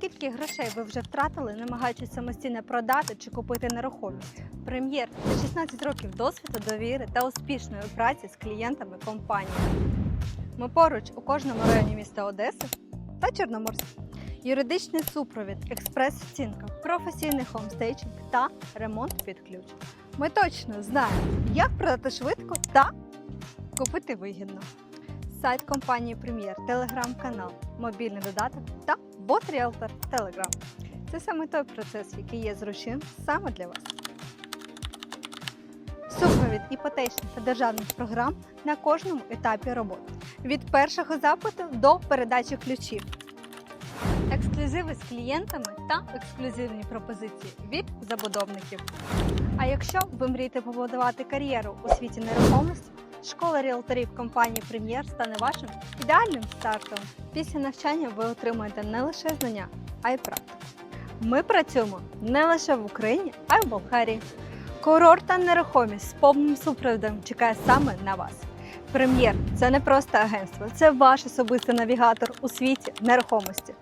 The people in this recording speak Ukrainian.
Скільки грошей ви вже втратили, намагаючись самостійно продати чи купити нерухомість? Прем'єр 16 років досвіду, довіри та успішної праці з клієнтами компанії. Ми поруч у кожному районі міста Одеси та Чорноморськ. Юридичний супровід, експрес-оцінка, професійний хомстейджинг та ремонт під ключ. Ми точно знаємо, як продати швидко та купити вигідно. Сайт компанії Прем'єр, телеграм-канал, мобільний додаток та бот Ріалтор Телеграм. Це саме той процес, який є зручним саме для вас. Супровід іпотечних та державних програм на кожному етапі роботи. Від першого запиту до передачі ключів. Ексклюзиви з клієнтами та ексклюзивні пропозиції від забудовників. А якщо ви мрієте побудувати кар'єру у світі нерухомості, школа ріелторів компанії Прем'єр стане вашим ідеальним стартом. Після навчання ви отримаєте не лише знання, а й практику. Ми працюємо не лише в Україні, а й в Болгарії. Курортна нерухомість з повним супроводом чекає саме на вас. Прем'єр це не просто агентство, це ваш особистий навігатор у світі нерухомості.